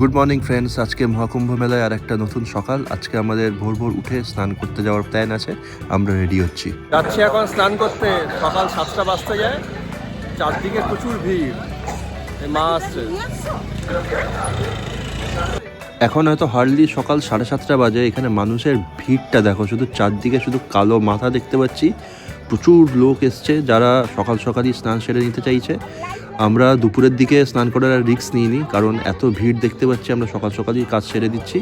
Good morning friends আজকে মহাকুম্ভ মেলায় আর একটা নতুন সকাল। আজকে আমাদের ভোর ভোর উঠে স্নান করতে যাওয়ার প্ল্যান আছে। আমরা রেডি হচ্ছি। যাচ্ছি এখন স্নান করতে। সকাল সাতটা বাজতে যায়। চারদিকে প্রচুর ভিড়। মা আসছে। এখন হয়তো হার্ডলি সকাল সাড়ে সাতটা বাজে। এখানে মানুষের ভিড়টা দেখো শুধু চারদিকে শুধু কালো মাথা দেখতে পাচ্ছি। প্রচুর লোক এসছে যারা সকাল সকালই স্নান সেরে নিতে চাইছে। আমরা দুপুরের দিকে স্নান করার আর রিক্স নিইনি, কারণ এত ভিড় দেখতে পাচ্ছি আমরা সকাল সকালই কাজ সেরে দিচ্ছি।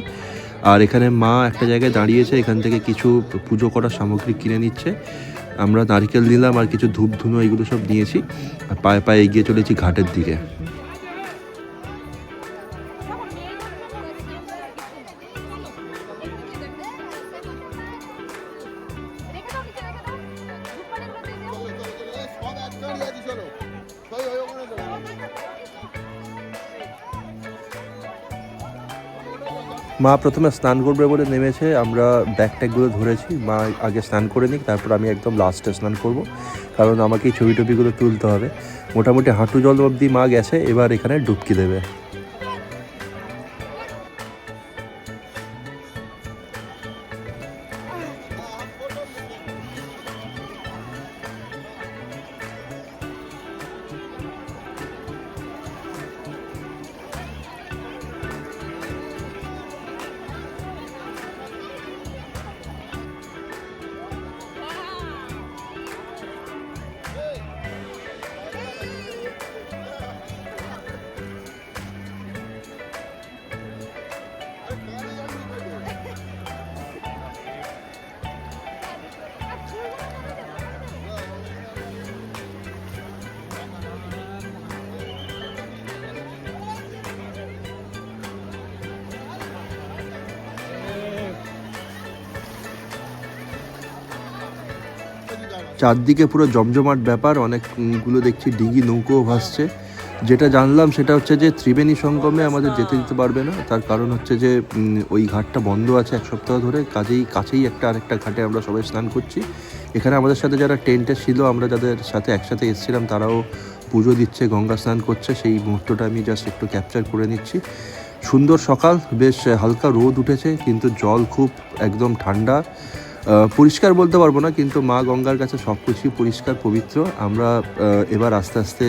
আর এখানে মা একটা জায়গায় দাঁড়িয়েছে, এখান থেকে কিছু পুজো করার সামগ্রী কিনে নিচ্ছে। আমরা নারিকেল নিলাম আর কিছু ধূপ ধুনো এগুলো সব নিয়েছি। আর পায়ে পায়ে এগিয়ে চলেছি ঘাটের দিকে। মা প্রথমে স্নান করবে বলে নেমেছে, আমরা ব্যাগ ট্যাগগুলো ধরেছি, মা আগে স্নান করে নিক, তারপর আমি একদম লাস্টে স্নান করব, কারণ আমাকে ছবি টবিগুলো তুলতে হবে। মোটামুটি হাঁটু জল অবধি মা গেছে, এবার এখানে ডুবকি দেবে। চারদিকে পুরো জমজমাট ব্যাপার অনেকগুলো দেখছি ডিঙি নৌকো ভাসছে। যেটা জানলাম সেটা হচ্ছে যে ত্রিবেণী সঙ্গমে আমাদের যেতে দিতে পারবে না। তার কারণ হচ্ছে যে ওই ঘাটটা বন্ধ আছে এক সপ্তাহ ধরে। কাজেই, কাছেই একটা আরেকটা ঘাটে আমরা সবাই স্নান করছি। এখানে আমাদের সাথে যারা টেন্টে ছিল, আমরা যাদের সাথে একসাথে এসেছিলাম, তারাও পুজো দিচ্ছে, গঙ্গা স্নান করছে। সেই মুহূর্তটা আমি জাস্ট একটু ক্যাপচার করে নিচ্ছি। সুন্দর সকাল, বেশ হালকা রোদ উঠেছে, কিন্তু জল খুব একদম ঠান্ডা। পরিষ্কার বলতে পারব না, কিন্তু মা গঙ্গার কাছে সব কিছুই পরিষ্কার, পবিত্র। আমরা এবার আস্তে আস্তে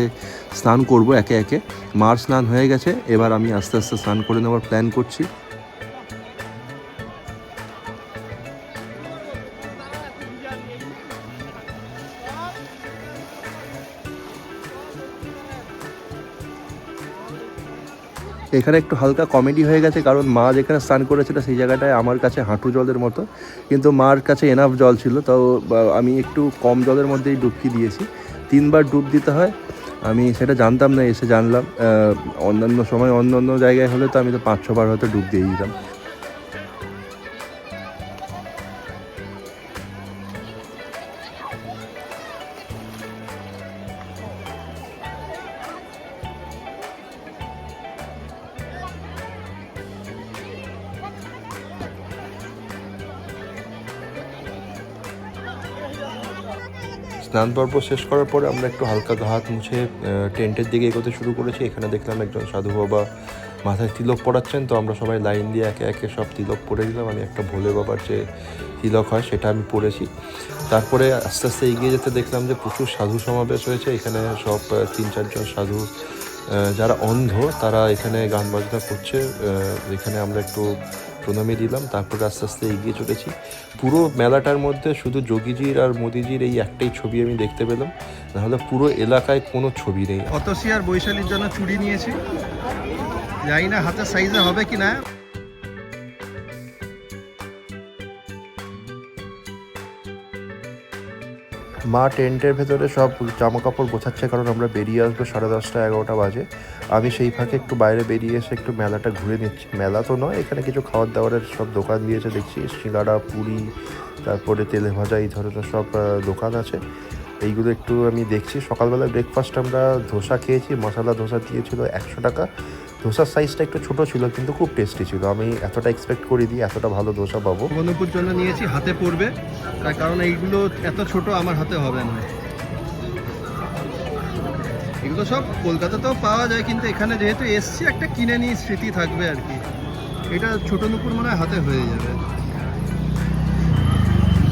স্নান করব একে একে। মার স্নান হয়ে গেছে, এবার আমি আস্তে আস্তে স্নান করে নেওয়ার প্ল্যান করছি। এখানে একটু হালকা কমেডি হয়ে গেছে, কারণ মা যেখানে স্নান করেছিল সেই জায়গাটায় আমার কাছে হাঁটু জলের মতো। কিন্তু মার কাছে এনাফ জল ছিল তো আমি একটু কম জলের মধ্যেই ডুবকি দিয়েছি। তিনবার ডুব দিতে হয়, আমি সেটা জানতাম না, এসে জানলাম। অন্যান্য সময় অন্য অন্য জায়গায় হলে তো আমি তো পাঁচ ছবার হয়তো ডুব দিয়ে দিতাম। স্নান পর্ব শেষ করার পরে আমরা একটু হালকা ঘাত মুছে টেন্টের দিকে এগোতে শুরু করেছি। এখানে দেখলাম একজন সাধু বাবা মাথায় তিলক পড়াচ্ছেন তো আমরা সবাই লাইন দিয়ে একে একে সব তিলক পরে দিলাম। আমি একটা ভোলে বাবার যে তিলক হয়, সেটা আমি পড়েছি তারপরে আস্তে আস্তে এগিয়ে যেতে দেখলাম যে প্রচুর সাধু সমাবেশ হয়েছে। এখানে সব তিন চারজন সাধু যারা অন্ধ, তারা এখানে গান বাজনা করছে। এখানে আমরা একটু প্রণামী দিলাম, তারপর আস্তে আস্তে এগিয়ে চলেছি। পুরো মেলাটার মধ্যে শুধু যোগীজির আর মোদিজির এই একটাই ছবি আমি দেখতে পেলাম। নাহলে পুরো এলাকায় কোনো ছবি নেই। অতসি আর বৈশালীর জন্য চুড়ি নিয়েছি। জানি না হাতের সাইজে হবে কি না মা টেন্টের ভেতরে সব জামা কাপড় গোছাচ্ছে কারণ আমরা বেরিয়ে আসব সাড়ে দশটা, এগারোটা বাজে। আমি সেই ফাঁকে একটু বাইরে বেরিয়ে এসে একটু মেলাটা ঘুরে নিচ্ছি। মেলা তো নয়, এখানে কিছু খাবার দাবারের সব দোকান দিয়েছে, দেখছি সিঙ্গাড়া পুরি, তারপরে তেলে ভাজা, এই ধরনের সব দোকান আছে। এইগুলো একটু আমি দেখছি। সকালবেলা ব্রেকফাস্ট আমরা ধোসা খেয়েছি, মশলা ধোসা দিয়েছিল একশো টাকা। ধোসার সাইজটা একটু ছোট ছিল, কিন্তু খুব টেস্টি ছিল। আমি এতটা এক্সপেক্ট করি দিই এতটা ভালো ধোসা পাবো। বন্ধুপুর জন্য নিয়েছি, হাতে পড়বে। তার কারণ এইগুলো এত ছোট, আমার হাতে হবে না। এগুলো সব কলকাতাতেও পাওয়া যায়, কিন্তু এখানে যেহেতু এসছি, একটা কিনে নিয়ে স্মৃতি থাকবে আর কি। এটা ছোট নুপুর মনে হয় হাতে হয়ে যাবে।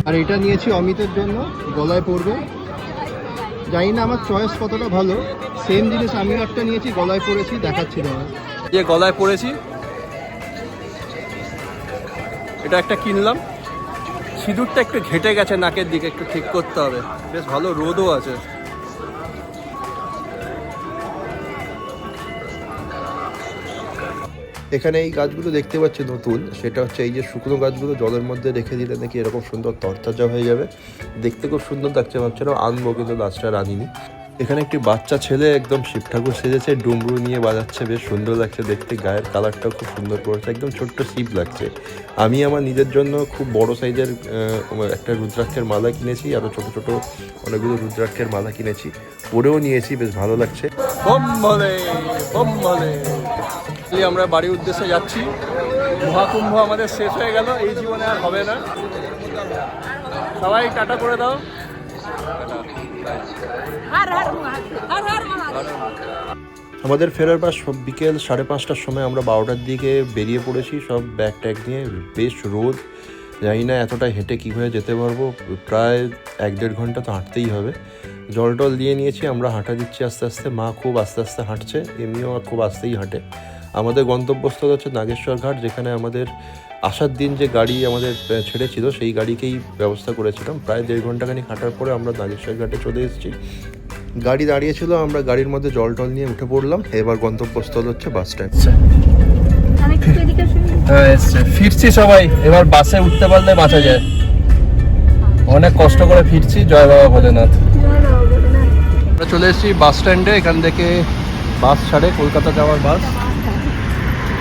আর এটা নিয়েছি অমিতের জন্য, গলায় পরবে জানি না আমার চয়েস কতটা ভালো। সেম জিনিস আমিও একটা নিয়েছি, গলায় পরেছি দেখাচ্ছি তোমার যে গলায় পরেছি, এটা একটা কিনলাম। সিঁদুরটা একটু ঘেটে গেছে, নাকের দিকে একটু ঠিক করতে হবে। বেশ ভালো রোদও আছে। এখানে এই গাছগুলো দেখতে পাচ্ছি নতুন। সেটা হচ্ছে এই যে শুকনো গাছগুলো জলের মধ্যে রেখে দিলে নাকি এরকম সুন্দর তরতাজা হয়ে যাবে। দেখতে খুব সুন্দর লাগছে, ভাবছিলাম আনব কিন্তু গাছটা আর আনিনি এখানে একটি বাচ্চা ছেলে একদম শিব ঠাকুর সেজেছে, ডুমরু নিয়ে বাজাচ্ছে, বেশ সুন্দর লাগছে দেখতে, গায়ের কালারটাও খুব সুন্দর করেছে একদম ছোট্ট শিব লাগছে। আমি আমার নিজের জন্য খুব বড় সাইজের একটা রুদ্রাক্ষের মালা কিনেছি আরও ছোট ছোট অনেকগুলো রুদ্রাক্ষের মালা কিনেছি, পরেও নিয়েছি, বেশ ভালো লাগছে। আমরা বাড়ির উদ্দেশ্যে যাচ্ছি। মহাকুম্ভ আমাদের শেষ হয়ে গেল এই জীবনে আর হবে না। সবাই টাটা করে দাও। আমাদের ফেরার পাশ বিকেল সাড়ে পাঁচটার সময় আমরা বারোটার দিকে বেরিয়ে পড়েছি সব ব্যাগ ট্যাগ নিয়ে। বেশ রোদ জানি না এতটা হেঁটে কী হয়ে যেতে পারব। প্রায় এক দেড় ঘণ্টা তো হাঁটতেই হবে। জল টল দিয়ে নিয়েছি আমরা হাঁটা দিচ্ছি আস্তে আস্তে। মা খুব আস্তে আস্তে হাঁটছে এমনিও খুব আস্তেই হাঁটে। আমাদের গন্তব্যস্থল হচ্ছে নাগেশ্বর ঘাট যেখানে আমাদের আসার দিন যে গাড়ি আমাদের ছেড়েছিল সেই গাড়িকেই ব্যবস্থা করেছিলাম। প্রায় দেড় ঘন্টাখানি হাঁটার পরে আমরা নাগেশ্বর ঘাটে চলে এসেছি। গাড়ি দাঁড়িয়েছিল আমরা গাড়ির মধ্যে জল টল নিয়ে উঠে পড়লাম। এবার গন্তব্যস্থল হচ্ছে বাস স্ট্যান্ড। হ্যাঁ ফিরছি সবাই। এবার বাসে উঠতে পারলে বাঁচা যায়। অনেক কষ্ট করে ফিরছি। জয় বাবা ভোলেনাথ। আমরা চলে এসেছি বাস স্ট্যান্ডে। এখান থেকে বাস ছাড়ে কলকাতা যাওয়ার বাস।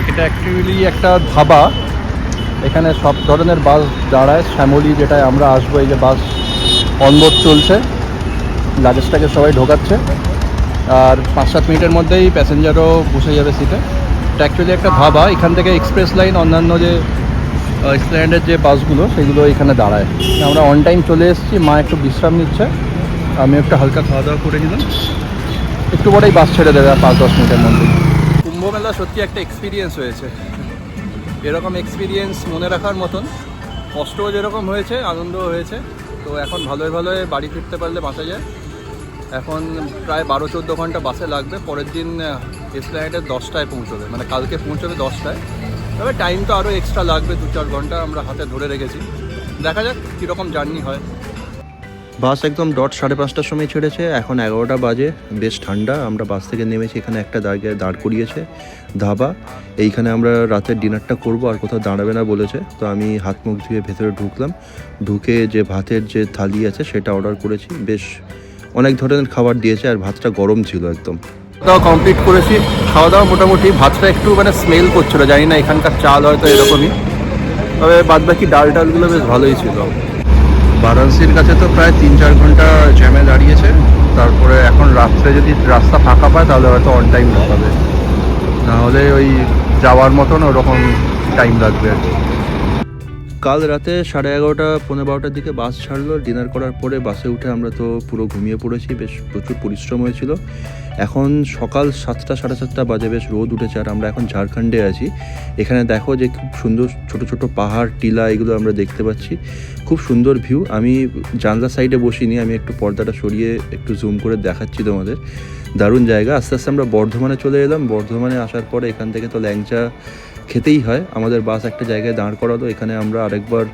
এটা অ্যাকচুয়ালি একটা ধাবা। এখানে সব ধরনের বাস দাঁড়ায়। শ্যামলি যেটায় আমরা আসব, এই যে বাস অনবোর্ড চলছে। লাগেজটাকে সবাই ঢোকাচ্ছে। আর পাঁচ সাত মিনিটের মধ্যেই প্যাসেঞ্জারও বসে যাবে সিটে এটা অ্যাকচুয়ালি একটা ধাবা। এখান থেকে এক্সপ্রেস লাইন অন্যান্য যে স্প্ল্যান্ডের যে বাসগুলো, সেগুলো এখানে দাঁড়ায়। আমরা অন টাইম চলে এসেছি। মা একটু বিশ্রাম নিচ্ছে। আমি একটু হালকা খাওয়া দাওয়া করে নিলাম। একটু পরেই বাস ছেড়ে দেবে আর পাঁচ দশ মিনিটের মধ্যে কুম্ভ মেলা সত্যি একটা এক্সপিরিয়েন্স হয়েছে। এরকম এক্সপিরিয়েন্স মনে রাখার মতন, কষ্টও যেরকম হয়েছে, আনন্দও হয়েছে। তো এখন ভালোই ভালোই বাড়ি ফিরতে পারলে বাঁচা যায়। এখন প্রায় বারো, চোদ্দ ঘণ্টা বাসে লাগবে, পরের দিন এসপ্ল্যানেটে দশটায় পৌঁছবে। মানে কালকে পৌঁছবে দশটায়। তবে টাইম তো আরও এক্সট্রা লাগবে, দু চার ঘণ্টা আমরা হাতে ধরে রেখেছি। দেখা যাক কীরকম জার্নি হয়। বাস একদম ডট সাড়ে পাঁচটার সময় ছেড়েছে। এখন এগারোটা বাজে, বেশ ঠান্ডা। আমরা বাস থেকে নেমেছি, এখানে একটা জায়গায় দাঁড় করিয়েছে, ধাবা। এইখানে আমরা রাতের ডিনারটা করব, আর কোথাও দাঁড়াবে না বলেছে। তো আমি হাত মুখ ধুয়ে ভেতরে ঢুকলাম। ঢুকে যে ভাতের যে থালি আছে, সেটা অর্ডার করেছি। বেশ অনেক ধরনের খাবার দিয়েছে, আর ভাতটা গরম ছিল একদম। দাওয়া কমপ্লিট করেছি। খাওয়া দাওয়া মোটামুটি ভাতটা একটু মানে স্মেল করছিল। জানি না এখানকার চাল হয়তো এরকমই। তবে বাদ বাকি ডাল টালগুলো বেশ ভালোই ছিল। বারাণসীর কাছে তো প্রায় তিন চার ঘণ্টা জ্যামে দাঁড়িয়েছে। তারপরে এখন রাত্রে যদি রাস্তা ফাঁকা পায়, তাহলে হয়তো অন টাইম না হলে ওই যাওয়ার মতন ওরকম টাইম লাগবে আর কি। কাল রাতে সাড়ে এগারোটা পনেরো বারোটার দিকে বাস ছাড়লো। ডিনার করার পরে বাসে উঠে আমরা তো পুরো ঘুমিয়ে পড়েছি, বেশ প্রচুর পরিশ্রম হয়েছিল। এখন সকাল সাতটা, সাড়ে সাতটা বাজে বেশ রোদ উঠেছে আর আমরা এখন ঝাড়খণ্ডে আছি। এখানে দেখো যে খুব সুন্দর ছোট ছোট পাহাড়, টিলা এগুলো আমরা দেখতে পাচ্ছি। খুব সুন্দর ভিউ। আমি জানলা সাইডে বসিনি, আমি একটু পর্দাটা সরিয়ে একটু জুম করে দেখাচ্ছি তোমাদের। দারুণ জায়গা। আস্তে আস্তে আমরা বর্ধমানে চলে এলাম। বর্ধমানে আসার পরে এখান থেকে তো ল্যাংচা খেতেই হয়। আমাদের বাস একটা জায়গায় দাঁড় করালো এখানে আমরা আরেকবার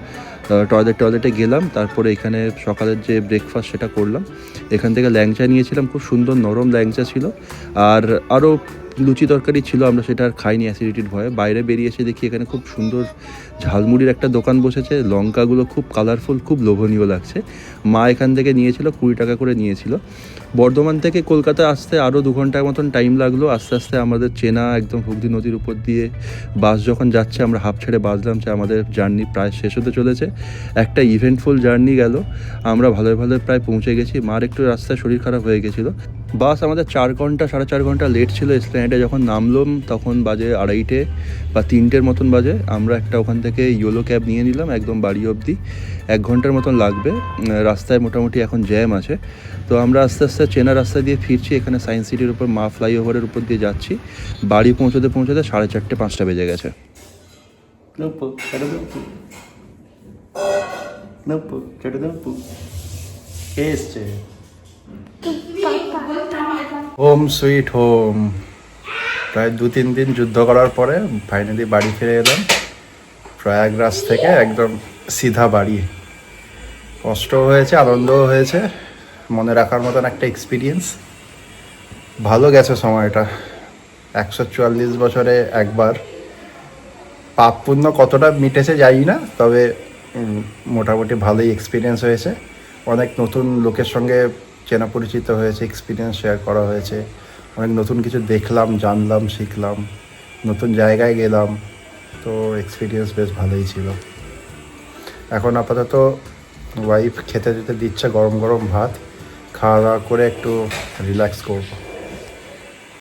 টয়লেট টয়লেটে গেলাম, তারপরে এখানে সকালের যে ব্রেকফাস্ট সেটা করলাম। এখান থেকে ল্যাংচা নিয়েছিলাম, খুব সুন্দর নরম ল্যাংচা ছিল। আর আরও লুচি তরকারি ছিল, আমরা সেটা আর খাইনি অ্যাসিডিটির ভয়ে। বাইরে বেরিয়ে এসে দেখি এখানে খুব সুন্দর ঝালমুড়ির একটা দোকান বসেছে, লঙ্কাগুলো খুব কালারফুল খুব লোভনীয় লাগছে। মা এখান থেকে নিয়েছিল, কুড়ি টাকা করে নিয়েছিল। বর্ধমান থেকে কলকাতা আসতে আরও দু ঘণ্টার মতন টাইম লাগল। আস্তে আস্তে আমাদের চেনা একদম হুগলি নদীর উপর দিয়ে বাস যখন যাচ্ছে, আমরা হাফ ছেড়ে বাজলাম যে আমাদের জার্নি প্রায় শেষ হতে চলেছে। একটা ইভেন্টফুল জার্নি গেল। আমরা ভালোই ভালোই প্রায় পৌঁছে গেছি। মার একটু রাস্তায় শরীর খারাপ হয়ে গেছিল। বাস আমাদের চার ঘণ্টা, সাড়ে চার ঘণ্টা লেট ছিল। স্প্ল্যানেডে যখন নামলাম, তখন বাজে আড়াইটে বা তিনটের মতন বাজে। আমরা একটা ওখান থেকে ইয়োলো ক্যাব নিয়ে নিলাম, একদম বাড়ি অবধি। এক ঘণ্টার মতন লাগবে। রাস্তায় মোটামুটি এখন জ্যাম আছে। তো আমরা আস্তে আস্তে রাস্তা চেনা রাস্তা দিয়ে ফিরছি এখানে সায়েন্স সিটির উপর মা ফ্লাইওভারের উপর দিয়ে যাচ্ছি। বাড়ি পৌঁছতে পৌঁছতে সাড়ে চারটে পাঁচটা বেজে গেছে। Home sweet home. প্রায় দু তিন দিন যুদ্ধ করার পরে ফাইনালি বাড়ি ফিরে এলাম। প্রয়াগরাজ থেকে একদম সিধা বাড়ি। কষ্ট হয়েছে আনন্দও হয়েছে। মনে রাখার মতন একটা এক্সপিরিয়েন্স ভালো গেছে সময়টা। একশো চুয়াল্লিশ বছরে একবার। পাপ পুণ্য কতটা মিটেছে জানি না, তবে মোটামুটি ভালোই এক্সপিরিয়েন্স হয়েছে। অনেক নতুন লোকের সঙ্গে চেনা পরিচিত হয়েছে এক্সপিরিয়েন্স শেয়ার করা হয়েছে। অনেক নতুন কিছু দেখলাম, জানলাম, শিখলাম। নতুন জায়গায় গেলাম। তো এক্সপিরিয়েন্স বেশ ভালোই ছিল। এখন আপাতত ওয়াইফ খেতে যেতে দিচ্ছে গরম গরম ভাত। খাওয়া দাওয়া করে একটু রিল্যাক্স করব।